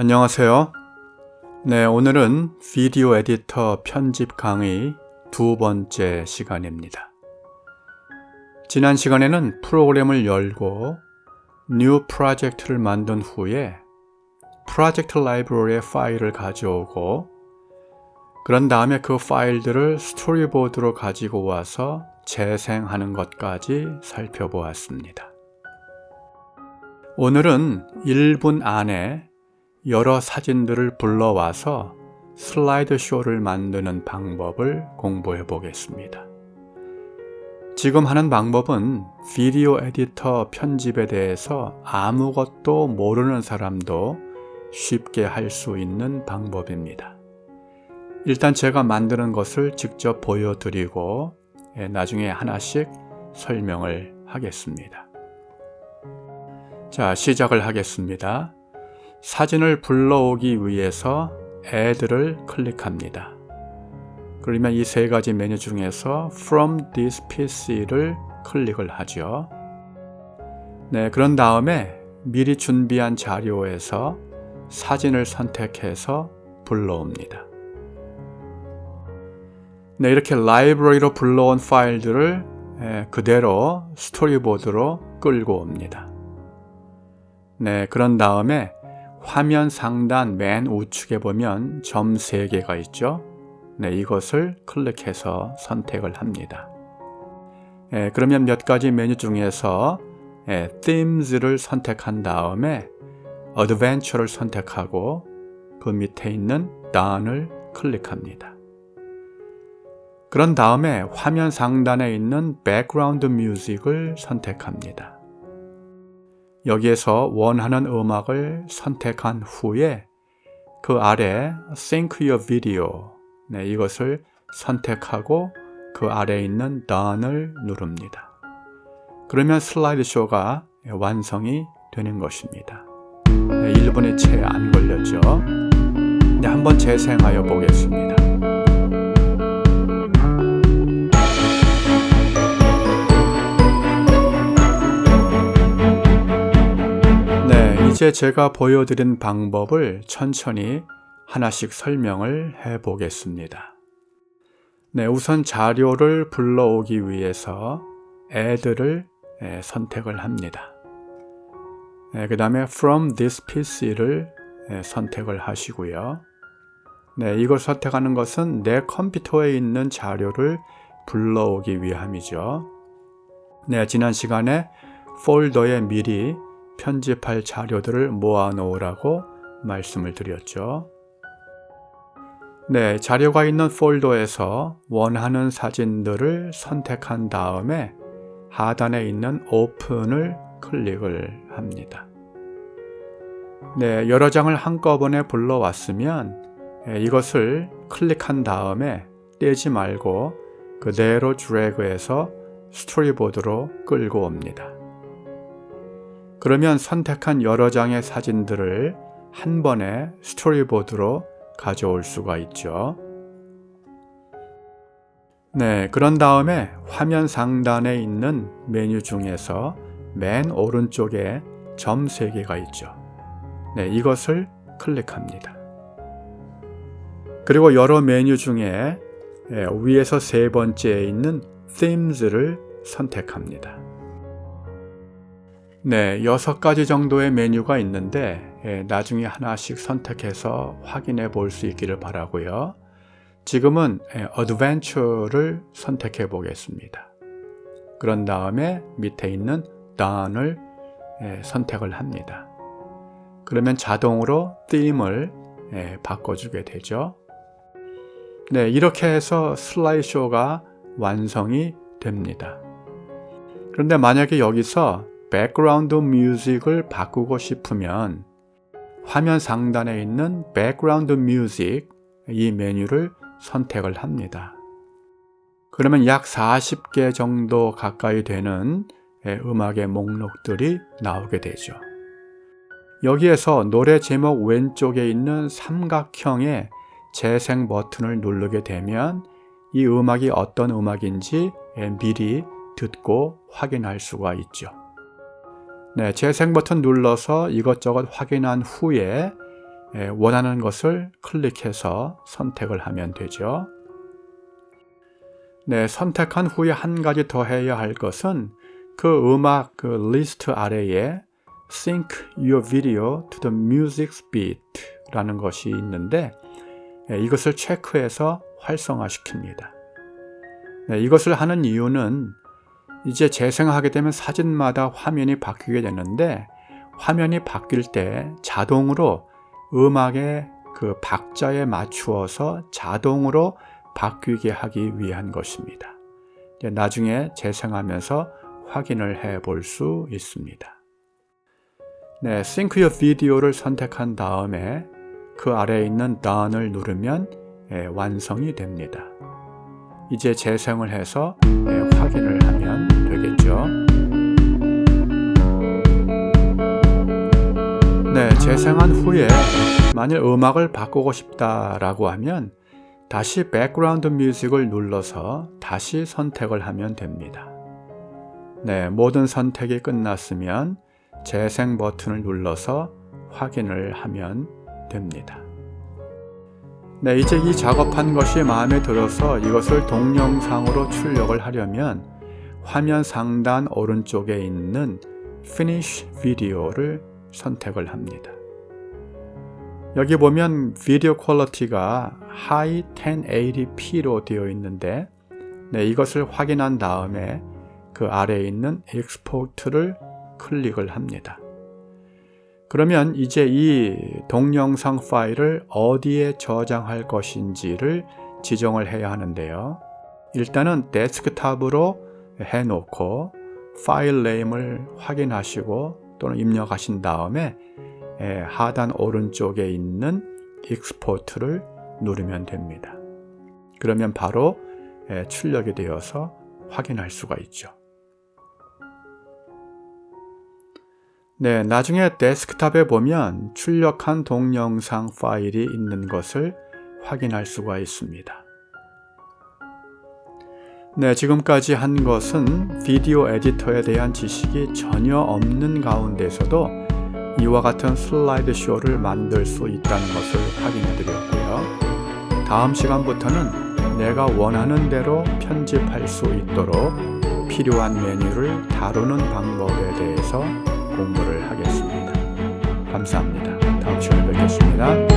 안녕하세요. 네, 오늘은 비디오 에디터 편집 강의 두 번째 시간입니다. 지난 시간에는 프로그램을 열고 뉴 프로젝트를 만든 후에 프로젝트 라이브러리의 파일을 가져오고 그런 다음에 그 파일들을 스토리보드로 가지고 와서 재생하는 것까지 살펴보았습니다. 오늘은 1분 안에 여러 사진들을 불러와서 슬라이드 쇼를 만드는 방법을 공부해 보겠습니다. 지금 하는 방법은 비디오 에디터 편집에 대해서 아무것도 모르는 사람도 쉽게 할 수 있는 방법입니다. 일단 제가 만드는 것을 직접 보여드리고 예, 나중에 하나씩 설명을 하겠습니다. 자, 시작을 하겠습니다. 사진을 불러오기 위해서 Add를 클릭합니다. 그러면 이 세 가지 메뉴 중에서 From this PC를 클릭을 하죠. 네, 그런 다음에 미리 준비한 자료에서 사진을 선택해서 불러옵니다. 네, 이렇게 라이브러리로 불러온 파일들을 그대로 스토리보드로 끌고 옵니다. 네, 그런 다음에 화면 상단 맨 우측에 보면 점 3개가 있죠. 네, 이것을 클릭해서 선택을 합니다. 예, 그러면 몇 가지 메뉴 중에서 예, Themes를 선택한 다음에 Adventure를 선택하고 그 밑에 있는 Done을 클릭합니다. 그런 다음에 화면 상단에 있는 Background Music을 선택합니다. 여기에서 원하는 음악을 선택한 후에 그 아래 Sync Your Video 네, 이것을 선택하고 그 아래에 있는 Done을 누릅니다. 그러면 슬라이드 쇼가 완성이 되는 것입니다. 네, 1분이 채 안 걸렸죠. 네, 한번 재생하여 보겠습니다. 이제 제가 보여드린 방법을 천천히 하나씩 설명을 해 보겠습니다. 네, 우선 자료를 불러오기 위해서 add를 선택을 합니다. 네, 그 다음에 from this PC를 선택을 하시고요. 네, 이걸 선택하는 것은 내 컴퓨터에 있는 자료를 불러오기 위함이죠. 네, 지난 시간에 폴더에 미리 편집할 자료들을 모아 놓으라고 말씀을 드렸죠. 네, 자료가 있는 폴더에서 원하는 사진들을 선택한 다음에 하단에 있는 오픈을 클릭을 합니다. 네, 여러 장을 한꺼번에 불러왔으면 예, 이것을 클릭한 다음에 떼지 말고 그대로 드래그해서 스토리보드로 끌고 옵니다. 그러면 선택한 여러 장의 사진들을 한 번에 스토리보드로 가져올 수가 있죠. 네, 그런 다음에 화면 상단에 있는 메뉴 중에서 맨 오른쪽에 점 3개가 있죠. 네, 이것을 클릭합니다. 그리고 여러 메뉴 중에 예, 위에서 세 번째에 있는 Themes를 선택합니다. 네, 여섯 가지 정도의 메뉴가 있는데 예, 나중에 하나씩 선택해서 확인해 볼 수 있기를 바라고요. 지금은 예, Adventure를 선택해 보겠습니다. 그런 다음에 밑에 있는 Done을 예, 선택을 합니다. 그러면 자동으로 theme을 예, 바꿔주게 되죠. 네, 이렇게 해서 슬라이쇼가 완성이 됩니다. 그런데 만약에 여기서 백그라운드 뮤직을 바꾸고 싶으면 화면 상단에 있는 백그라운드 뮤직 이 메뉴를 선택을 합니다. 그러면 약 40개 정도 가까이 되는 음악의 목록들이 나오게 되죠. 여기에서 노래 제목 왼쪽에 있는 삼각형의 재생 버튼을 누르게 되면 이 음악이 어떤 음악인지 미리 듣고 확인할 수가 있죠. 네, 재생 버튼 눌러서 이것저것 확인한 후에 예, 원하는 것을 클릭해서 선택을 하면 되죠. 네, 선택한 후에 한 가지 더 해야 할 것은 그 음악 그 리스트 아래에 Sync your video to the music beat 라는 것이 있는데 예, 이것을 체크해서 활성화시킵니다. 네, 이것을 하는 이유는 이제 재생하게 되면 사진마다 화면이 바뀌게 되는데 화면이 바뀔 때 자동으로 음악의 그 박자에 맞추어서 자동으로 바뀌게 하기 위한 것입니다. 나중에 재생하면서 확인을 해 볼 수 있습니다. 네, Sync Your Video를 선택한 다음에 그 아래에 있는 Done을 누르면 예, 완성이 됩니다. 이제 재생을 해서 예, 재생한 후에 만일 음악을 바꾸고 싶다라고 하면 다시 백그라운드 뮤직을 눌러서 다시 선택을 하면 됩니다. 네, 모든 선택이 끝났으면 재생 버튼을 눌러서 확인을 하면 됩니다. 네, 이제 이 작업한 것이 마음에 들어서 이것을 동영상으로 출력을 하려면 화면 상단 오른쪽에 있는 Finish Video를 선택을 합니다. 여기 보면 비디오 퀄리티가 High 1080p로 되어 있는데 네, 이것을 확인한 다음에 그 아래에 있는 Export를 클릭을 합니다. 그러면 이제 이 동영상 파일을 어디에 저장할 것인지를 지정을 해야 하는데요. 일단은 데스크탑으로 해놓고 파일 네임을 확인하시고 또는 입력하신 다음에 예, 하단 오른쪽에 있는 익스포트를 누르면 됩니다. 그러면 바로 예, 출력이 되어서 확인할 수가 있죠. 네, 나중에 데스크탑에 보면 출력한 동영상 파일이 있는 것을 확인할 수가 있습니다. 네, 지금까지 한 것은 비디오 에디터에 대한 지식이 전혀 없는 가운데서도 이와 같은 슬라이드 쇼를 만들 수 있다는 것을 확인해 드렸고요. 다음 시간부터는 내가 원하는 대로 편집할 수 있도록 필요한 메뉴를 다루는 방법에 대해서 공부를 하겠습니다. 감사합니다. 다음 시간에 뵙겠습니다.